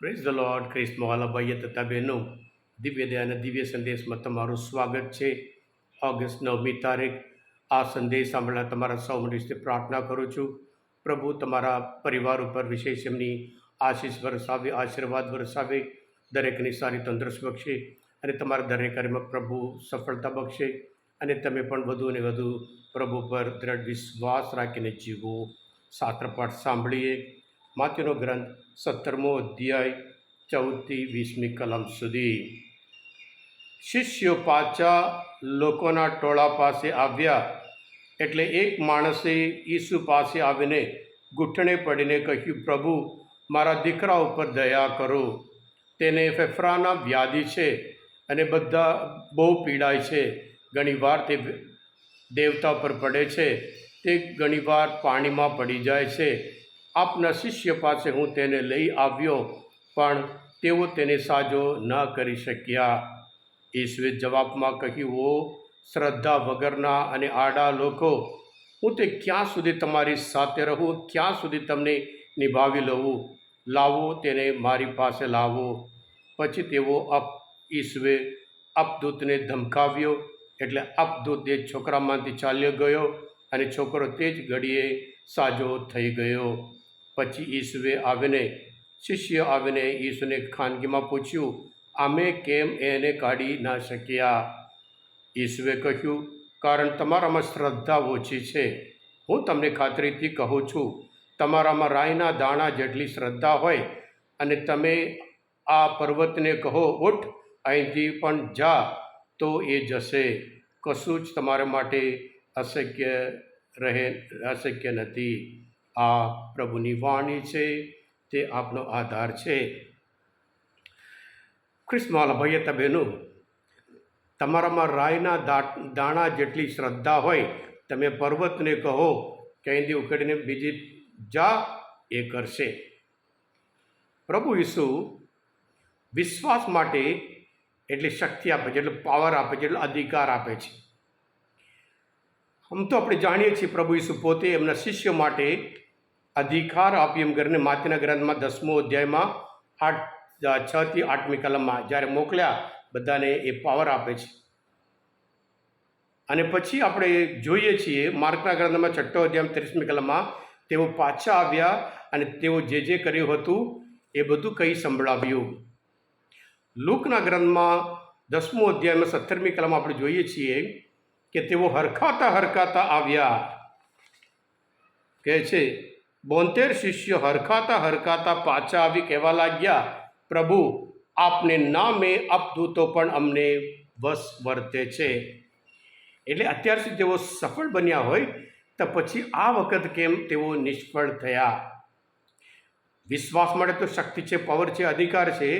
Praise the Lord Christ મોહલા ભાઈએ તથા બહેનો દિવ્ય અને દિવ્ય સંદેશમાં તમારું સ્વાગત છે. ઓગસ્ટ નવમી તારીખ. આ સંદેશ સાંભળનાર તમારા સૌ રીતે પ્રાર્થના કરું છું. પ્રભુ, તમારા પરિવાર ઉપર વિશેષ એમની આશીષ વરસાવે, આશીર્વાદ વરસાવે દરેકની સારી તંદુરસ્ત બક્ષે અને તમારા દરેક કાર્યમાં પ્રભુ સફળતા બક્ષે અને તમે પણ વધુ અને વધુ પ્રભુ પર દ્રઢ વિશ્વાસ રાખીને જીવો. સાત્રપાઠ પાઠ સાંભળીએ. માત્યનો ગ્રંથ સત્તરમો અધ્યાય, ચૌદથી વીસમી કલમ સુધી. શિષ્યો પાછા લોકોના ટોળા પાસે આવ્યા એટલે એક માણસે ઈસુ પાસે આવીને ઘૂંટણે પડીને કહ્યું, પ્રભુ, મારા દીકરા ઉપર દયા કરો. તેને ફેફરાના વ્યાધિ છે અને બધા બહુ પીડાય છે. ઘણીવાર તે દેવતા પર પડે છે. તે ઘણીવાર પાણીમાં પડી જાય છે. આપના શિષ્ય પાસે હું તેને લઈ આવ્યો, પણ તેઓ તેને સાજો ન કરી શક્યા. ઈશ્વરે જવાબમાં કહ્યું ઓ શ્રદ્ધા વગરના અને આડા લોકો, હું તે ક્યાં સુધી તમારી સાથે રહું, ક્યાં સુધી તમને નિભાવી લઉં? લાવો તેને મારી પાસે લાવો. પછી તેઓ અપ ઈશ્વે અપદૂતને ધમકાવ્યો, એટલે અપદૂત એ છોકરામાંથી ચાલ્યો ગયો અને છોકરો તે જ ઘડીએ સાજો થઈ ગયો. પછી ઈસુએ આવીને, શિષ્ય આવીને ઈસુને ખાનગીમાં પૂછ્યું અમે કેમ એને કાઢી ના શક્યા? ઈસુએ કહ્યું, કારણ તમારામાં શ્રદ્ધા ઓછી છે. હું તમને ખાતરીથી કહું છું, તમારામાં રાયના દાણા જેટલી શ્રદ્ધા હોય અને તમે આ પર્વતને કહો, ઉઠ, અહીંથી પણ જા, તો એ જશે. કશું જ તમારા માટે અશક્ય રહે, અશક્ય નથી. આ પ્રભુની વાણી છે, તે આપનો આધાર છે. ખ્રિસ્માલ ભાઈ બહેનો તમારામાં રાયના દાણા જેટલી શ્રદ્ધા હોય, તમે પર્વતને કહો કે અહીંથી ઉખડીને બીજી જા, એ કરશે. પ્રભુ ઈસુ વિશ્વાસ માટે એટલી શક્તિ આપે છે, એટલે પાવર આપે છે, એટલે અધિકાર આપે છે. આમ તો આપણે જાણીએ છીએ પ્રભુ ઈસુ પોતે એમના શિષ્યો માટે અધિકાર આપ્યું એમ કરીને માતિના ગ્રંથમાં દસમો અધ્યાયમાં આઠ છ થી આઠમી કલમમાં જ્યારે મોકલ્યા, બધાને એ પાવર આપે છે. અને પછી આપણે જોઈએ છીએ, માર્કના ગ્રંથમાં છઠ્ઠો અધ્યાય ત્રીસમી કલમમાં તેઓ પાછા આવ્યા અને તેઓ જે જે કર્યું હતું, એ બધું કંઈ સંભળાવ્યું. લૂકના ગ્રંથમાં દસમો અધ્યાયમાં સત્તરમી કલમ આપણે જોઈએ છીએ કે તેઓ હરખાતા હરખાતા આવ્યા. કહે છે બોતેર શિષ્યો હરખાતા હરખાતા પાછા આવી કહેવા લાગ્યા, પ્રભુ, આપને નામે અપદૂતો પણ અમને વશ વર્તે છે. એટલે અત્યાર સુધી તેઓ સફળ બન્યા હોય, તો પછી આ વખત કેમ તેઓ નિષ્ફળ થયા? વિશ્વાસ માટે તો શક્તિ છે પાવર છે, અધિકાર છે,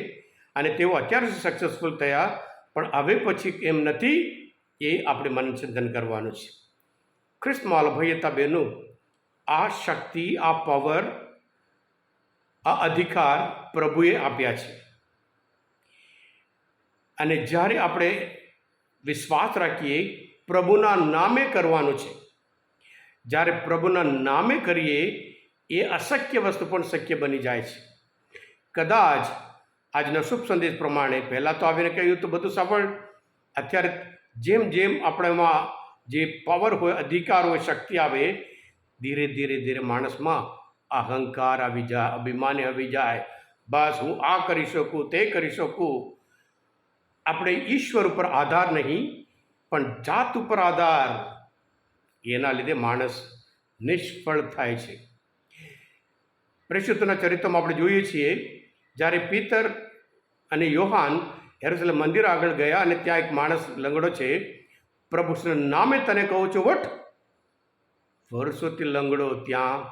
અને તેઓ અત્યાર સુધી સક્સેસફુલ થયા, પણ હવે પછી કેમ નથી, એ આપણે મનચિંતન કરવાનું છે. ખ્રિસ્તમાલ હતા બહેનો આ શક્તિ, આ પાવર આ અધિકાર પ્રભુએ આપ્યા છે. અને જ્યારે આપણે વિશ્વાસ રાખીએ, પ્રભુના નામે કરવાનું છે. જ્યારે પ્રભુના નામે કરીએ, એ અશક્ય વસ્તુ પણ શક્ય બની જાય છે. કદાચ આજના શુભ સંદેશ પ્રમાણે પહેલાં તો આવીને કહ્યું તો બધું સફળ. અત્યારે જેમ જેમ આપણામાં જે પાવર હોય, અધિકાર હોય, શક્તિ આવે ધીરે ધીરે ધીરે માણસમાં અહંકાર આવી જાય, અભિમાન આવી જાય. બસ હું આ કરી શકું, તે કરી શકું. આપણે ઈશ્વર ઉપર આધાર નહીં, પણ જાત ઉપર આધાર. એના લીધે માણસ નિષ્ફળ થાય છે. પ્રેષિતના ચરિત્રમાં આપણે જોઈએ છીએ, જ્યારે પિતર અને યોહાન હેરુસલેમ મંદિર આગળ ગયા અને ત્યાં એક માણસ લંગડો છે પ્રભુના નામે તને કહું છું? વટ વર્ષોથી લંગડો ત્યાં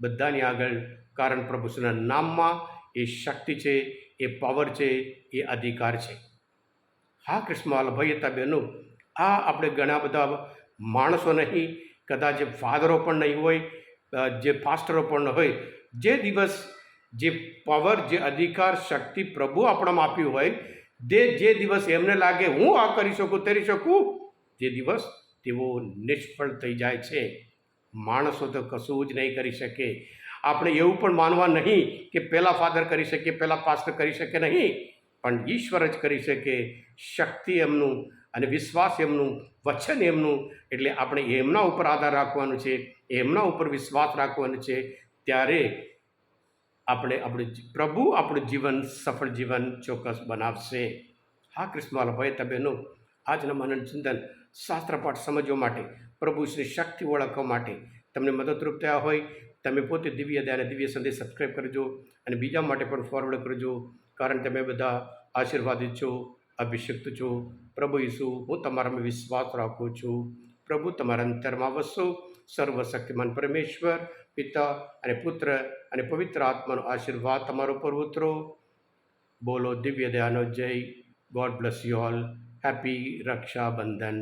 બધાની આગળ કારણ પ્રભુના નામમાં એ શક્તિ છે, એ પાવર છે, એ અધિકાર છે. હા કૃષ્ણવાલ ભાઈ હતા બહેનો, આ આપણે ઘણા બધા માણસો નહીં, કદાચ ફાધરો પણ નહીં હોય જે ફાસ્ટરો પણ હોય, જે દિવસ જે પાવર જે અધિકાર, શક્તિ પ્રભુ આપણામાં આપ્યું હોય તે જે દિવસ એમને લાગે હું આ કરી શકું, તરી શકું, તે દિવસ તેઓ નિષ્ફળ થઈ જાય છે. માણસો તો કશું જ નહીં કરી શકે. આપણે એવું પણ માનવા નહીં કે પહેલાં ફાધર કરી શકે પહેલાં પાસ્ટર કરી શકે નહીં. પણ ઈશ્વર જ કરી શકે. શક્તિ એમનું અને વિશ્વાસ એમનું, વચન એમનું. એટલે આપણે એમના ઉપર આધાર રાખવાનું છે, એમના ઉપર વિશ્વાસ રાખવાનો છે. ત્યારે આપણે આપણું પ્રભુ આપણું જીવન સફળ જીવન ચોક્કસ બનાવશે. હા કૃષ્ણવાલા ભાઈ તબેનું. આજના મનન ચિંતન શાસ્ત્રપાઠ સમજવા માટે, પ્રભુ શ્રી શક્તિ ઓળખવા માટે તમને મદદરૂપ થયા હોય, તમે પોતે દિવ્ય દયાને દિવ્ય સંદેશ સબસ્ક્રાઈબ કરજો અને બીજા માટે પણ ફોરવર્ડ કરજો, કારણ તમે બધા આશીર્વાદિત છો, અભિષિક્ત છો. પ્રભુ ઈસુ, હું તમારામાં વિશ્વાસ રાખું છું. પ્રભુ, તમારા અંતરમાં વસો. સર્વશક્તિમાન પરમેશ્વર, પિતા અને પુત્ર અને પવિત્ર આત્માનો આશીર્વાદ તમારો પર ઉતરો. બોલો દિવ્ય દયાનો જય. God bless you all happy Rakshabandhan